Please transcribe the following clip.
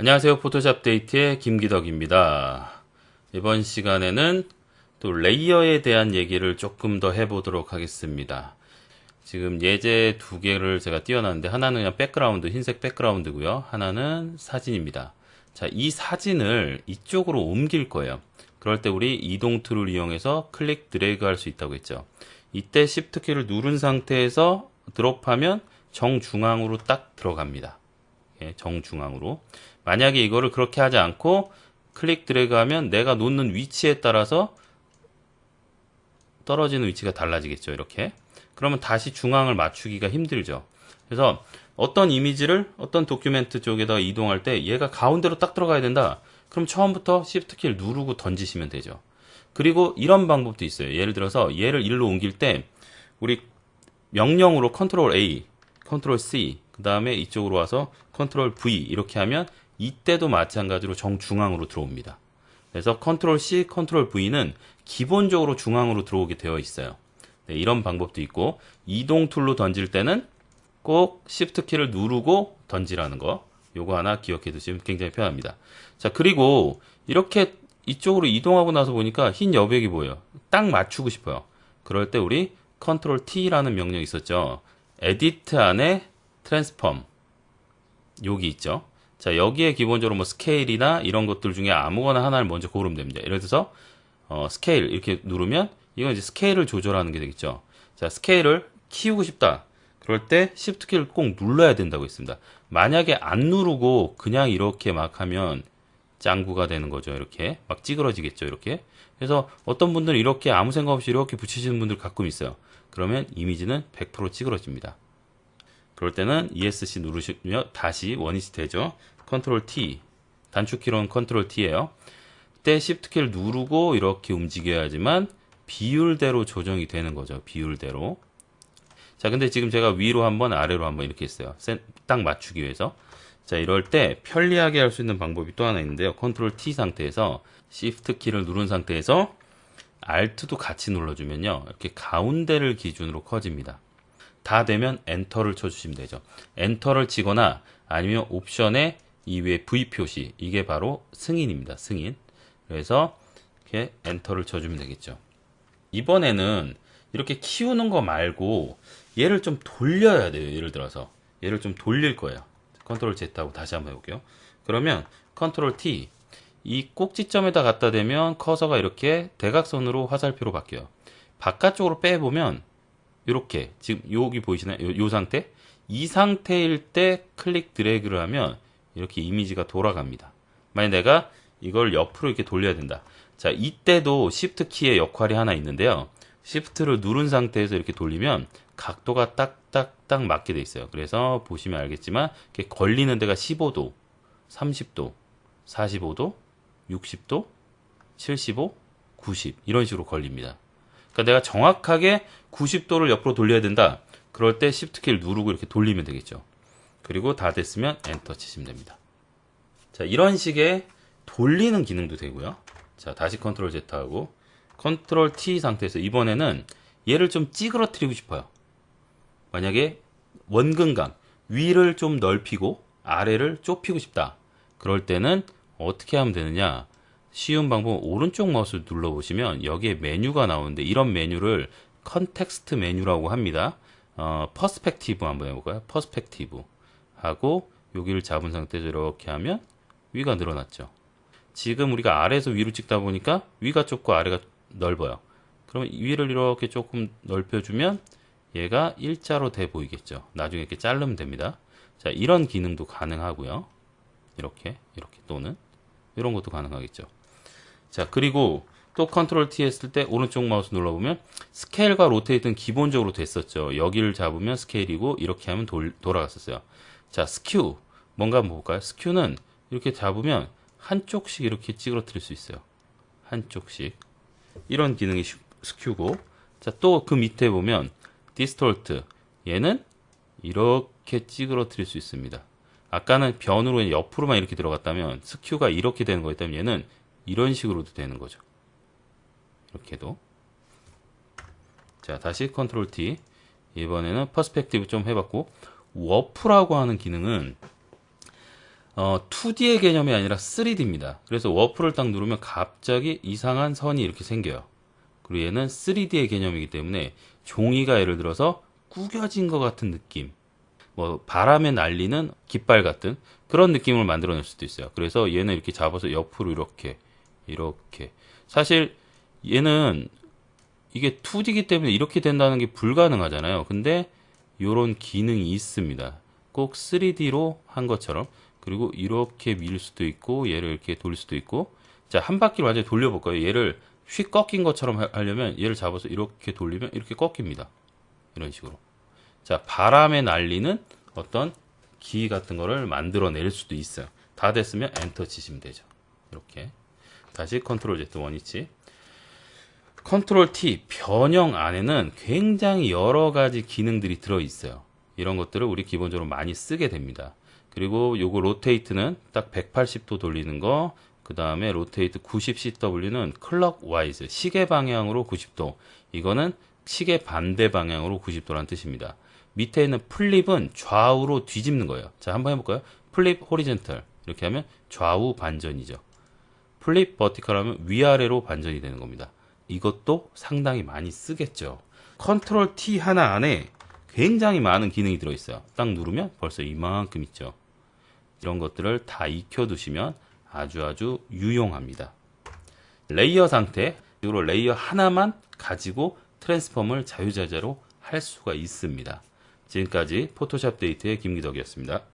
안녕하세요. 포토샵 데이트의 김기덕입니다. 이번 시간에는 또 레이어에 대한 얘기를 조금 더 해보도록 하겠습니다. 지금 예제 두 개를 제가 띄워놨는데 하나는 그냥 백그라운드, 흰색 백그라운드고요. 하나는 사진입니다. 자, 이 사진을 이쪽으로 옮길 거예요. 그럴 때 우리 이동 툴을 이용해서 클릭 드래그 할 수 있다고 했죠. 이때 Shift 키를 누른 상태에서 드롭하면 정중앙으로 딱 들어갑니다. 예, 정중앙으로. 만약에 이거를 그렇게 하지 않고 클릭 드래그 하면 내가 놓는 위치에 따라서 떨어지는 위치가 달라지겠죠. 이렇게. 그러면 다시 중앙을 맞추기가 힘들죠. 그래서 어떤 이미지를 어떤 도큐멘트 쪽에다 이동할 때 얘가 가운데로 딱 들어가야 된다. 그럼 처음부터 Shift 키를 누르고 던지시면 되죠. 그리고 이런 방법도 있어요. 예를 들어서 얘를 일로 옮길 때 우리 명령으로 Ctrl A, Ctrl C, 그 다음에 이쪽으로 와서 Ctrl V 이렇게 하면 이때도 마찬가지로 정중앙으로 들어옵니다. 그래서 Ctrl C, Ctrl V는 기본적으로 중앙으로 들어오게 되어 있어요. 네, 이런 방법도 있고 이동 툴로 던질 때는 꼭 Shift 키를 누르고 던지라는 거 요거 하나 기억해 두시면 굉장히 편합니다. 자 그리고 이렇게 이쪽으로 이동하고 나서 보니까 흰 여백이 보여요. 딱 맞추고 싶어요. 그럴 때 우리 Ctrl T라는 명령이 있었죠. 에디트 안에 트랜스폼 여기 있죠. 자 여기에 기본적으로 뭐 스케일이나 이런 것들 중에 아무거나 하나를 먼저 고르면 됩니다. 예를 들어서 어, 스케일 이렇게 누르면 이건 이제 스케일을 조절하는 게 되겠죠. 자 스케일을 키우고 싶다. 그럴 때 Shift 키를 꼭 눌러야 된다고 했습니다. 만약에 안 누르고 그냥 이렇게 막 하면 짱구가 되는 거죠. 이렇게 막 찌그러지겠죠. 이렇게. 그래서 어떤 분들은 이렇게 아무 생각 없이 이렇게 붙이시는 분들 가끔 있어요. 그러면 이미지는 100% 찌그러집니다. 그럴 때는 ESC 누르시면 다시 원위치 되죠. Ctrl T 단축키로는 Ctrl T예요. 그때 Shift 키를 누르고 이렇게 움직여야지만 비율대로 조정이 되는 거죠. 비율대로. 자, 근데 지금 제가 위로 한번 아래로 한번 이렇게 했어요. 딱 맞추기 위해서. 자, 이럴 때 편리하게 할 수 있는 방법이 또 하나 있는데요. Ctrl T 상태에서 Shift 키를 누른 상태에서 Alt도 같이 눌러주면요. 이렇게 가운데를 기준으로 커집니다. 다 되면 엔터를 쳐주시면 되죠. 엔터를 치거나 아니면 옵션에 이 위에 V 표시 이게 바로 승인입니다. 승인. 그래서 이렇게 엔터를 쳐주면 되겠죠. 이번에는 이렇게 키우는 거 말고 얘를 좀 돌려야 돼요. 예를 들어서 얘를 좀 돌릴 거예요. 컨트롤 Z하고 다시 한번 해볼게요. 그러면 컨트롤 T 이 꼭지점에다 갖다 대면 커서가 이렇게 대각선으로 화살표로 바뀌어요. 바깥쪽으로 빼보면 이렇게 지금 여기 보이시나요? 요, 요 상태? 이 상태일 때 클릭 드래그를 하면 이렇게 이미지가 돌아갑니다. 만약 내가 이걸 옆으로 이렇게 돌려야 된다. 자, 이때도 Shift 키의 역할이 하나 있는데요. Shift를 누른 상태에서 이렇게 돌리면 각도가 딱딱딱 맞게 돼 있어요. 그래서 보시면 알겠지만 이렇게 걸리는 데가 15도, 30도, 45도, 60도, 75, 90 이런 식으로 걸립니다. 그러니까 내가 정확하게 90도를 옆으로 돌려야 된다. 그럴 때 Shift 키를 누르고 이렇게 돌리면 되겠죠. 그리고 다 됐으면 엔터 치시면 됩니다. 자, 이런 식의 돌리는 기능도 되고요. 자, 다시 컨트롤 Z 하고 컨트롤 T 상태에서 이번에는 얘를 좀 찌그러뜨리고 싶어요. 만약에 원근감 위를 좀 넓히고 아래를 좁히고 싶다. 그럴 때는 어떻게 하면 되느냐? 쉬운 방법 오른쪽 마우스 눌러 보시면 여기에 메뉴가 나오는데 이런 메뉴를 컨텍스트 메뉴라고 합니다. 어, 퍼스펙티브 한번 해볼까요? 퍼스펙티브 하고 여기를 잡은 상태에서 이렇게 하면 위가 늘어났죠. 지금 우리가 아래에서 위로 찍다 보니까 위가 좁고 아래가 넓어요. 그러면 위를 이렇게 조금 넓혀주면 얘가 일자로 돼 보이겠죠. 나중에 이렇게 자르면 됩니다. 자, 이런 기능도 가능하고요. 이렇게, 이렇게 또는 이런 것도 가능하겠죠. 자, 그리고 또 컨트롤 T 했을 때 오른쪽 마우스 눌러보면 스케일과 로테이트는 기본적으로 됐었죠. 여기를 잡으면 스케일이고 이렇게 하면 돌, 돌아갔었어요. 자, 스큐. 뭔가 한번 볼까요? 스큐는 이렇게 잡으면 한쪽씩 이렇게 찌그러뜨릴 수 있어요. 한쪽씩. 이런 기능이 스큐고. 자, 또 그 밑에 보면 디스톨트. 얘는 이렇게 찌그러뜨릴 수 있습니다. 아까는 변으로 옆으로만 이렇게 들어갔다면 스큐가 이렇게 되는 거였다면 얘는 이런 식으로도 되는 거죠. 이렇게도. 자, 다시 컨트롤 T. 이번에는 퍼스펙티브 좀 해봤고, 워프라고 하는 기능은 어, 2D의 개념이 아니라 3D입니다. 그래서 워프를 딱 누르면 갑자기 이상한 선이 이렇게 생겨요. 그리고 얘는 3D의 개념이기 때문에 종이가 예를 들어서 구겨진 것 같은 느낌, 뭐 바람에 날리는 깃발 같은 그런 느낌을 만들어낼 수도 있어요. 그래서 얘는 이렇게 잡아서 옆으로 이렇게 이렇게 사실 얘는 이게 2D이기 때문에 이렇게 된다는 게 불가능하잖아요. 근데 이런 기능이 있습니다. 꼭 3D로 한 것처럼 그리고 이렇게 밀 수도 있고 얘를 이렇게 돌릴 수도 있고 자 한 바퀴를 완전히 돌려볼까요? 얘를 휙 꺾인 것처럼 하- 하려면 얘를 잡아서 이렇게 돌리면 이렇게 꺾입니다. 이런 식으로 자 바람에 날리는 어떤 기 같은 거를 만들어낼 수도 있어요. 다 됐으면 엔터 치시면 되죠. 이렇게 다시 컨트롤 Z 원위치 컨트롤 T 변형 안에는 굉장히 여러 가지 기능들이 들어 있어요. 이런 것들을 우리 기본적으로 많이 쓰게 됩니다. 그리고 요거 로테이트는 딱 180도 돌리는 거, 그 다음에 로테이트 90CW는 클럭 와이즈, 시계 방향으로 90도. 이거는 시계 반대 방향으로 90도라는 뜻입니다. 밑에 있는 플립은 좌우로 뒤집는 거예요. 자, 한번 해볼까요? 플립 호리젠탈. 이렇게 하면 좌우 반전이죠. 플립 버티컬 하면 위아래로 반전이 되는 겁니다. 이것도 상당히 많이 쓰겠죠. 컨트롤 T 하나 안에 굉장히 많은 기능이 들어있어요. 딱 누르면 벌써 이만큼 있죠. 이런 것들을 다 익혀두시면 아주 아주 유용합니다. 레이어 상태, 이로 레이어 하나만 가지고 트랜스폼을 자유자재로 할 수가 있습니다. 지금까지 포토샵 데이트의 김기덕이었습니다.